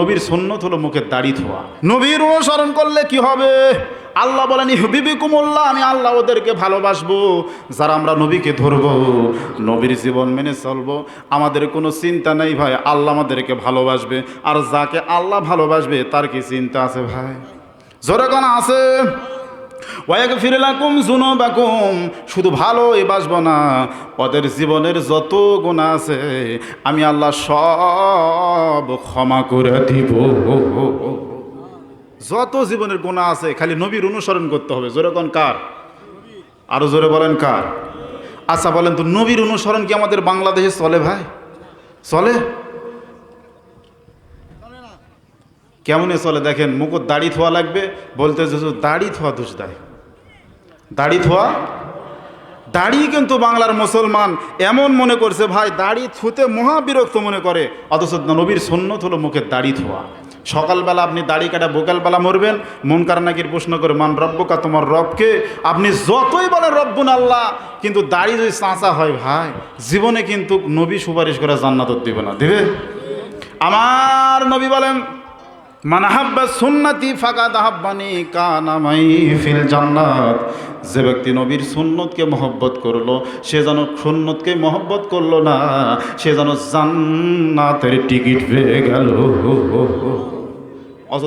নবীর সন্ন্যত হলো মুখের দাড়ি ধোয়া। নবীর অনুসরণ করলে কি হবে? আল্লাহ বলেন হিবিবি কুমল্লা আমি আল্লাহ ওদেরকে ভালোবাসবো। যারা আমরা নবীকে ধরবো, নবীর জীবন মেনে চলবো, আমাদের কোনো চিন্তা নেই ভাই, আল্লাহ আমাদেরকে ভালোবাসবে। আর যাকে আল্লাহ ভালোবাসবে, তার কি চিন্তা আছে ভাই? জোরে কোন আছে। ওয়াক ফিরলাকুম জুনুবাকুম শুধু ভালোই বাসবো না, ওদের জীবনের যত গুণা আছে, আমি আল্লাহ সব ক্ষমা করে দিব। যত জীবনের গুণা আছে, খালি নবীর অনুসরণ করতে হবে। জোরে কোন কার? আরও জোরে বলেন কার? আচ্ছা বলেন তো, নবীর অনুসরণ কি আমাদের বাংলাদেশে চলে ভাই? চলে? কেমনে চলে? দেখেন মুকুট দাড়ি থোয়া লাগবে বলতে দাড়ি থোয়া দোষ দেয়। দাড়ি থোয়া দাড়ি কিন্তু বাংলার মুসলমান এমন মনে করছে, ভাই, দাড়ি থুতে মহাবিরক্ত মনে করে। অথচ নবীর সন্ন্যত হলো মুখের দাড়ি থোয়া সকালবেলা আপনি দাড়ি কাটা বোকালবেলা মরবেন, মন কারনাকির প্রশ্ন করে, মান রব্বকা, তোমার রবকে? আপনি যতই বলেন, রব্বুন আল্লাহ, কিন্তু দাড়ি যদি চাঁচা হয়, ভাই, জীবনে কিন্তু নবী সুপারিশ করে জান্নাত দিবে না দিবে? আমার নবী বলেন মানাহাব্বা সুন্নতি ফাঁকা দাহাব্বানি কানামাই ফিল জান্নাত। যে ব্যক্তি নবীর সুন্নতকে মহব্বত করল, সে যেন সুন্নতকে মহব্বত করল না, সে যেন জান্নাতের টিকিট পেয়ে গেল। অত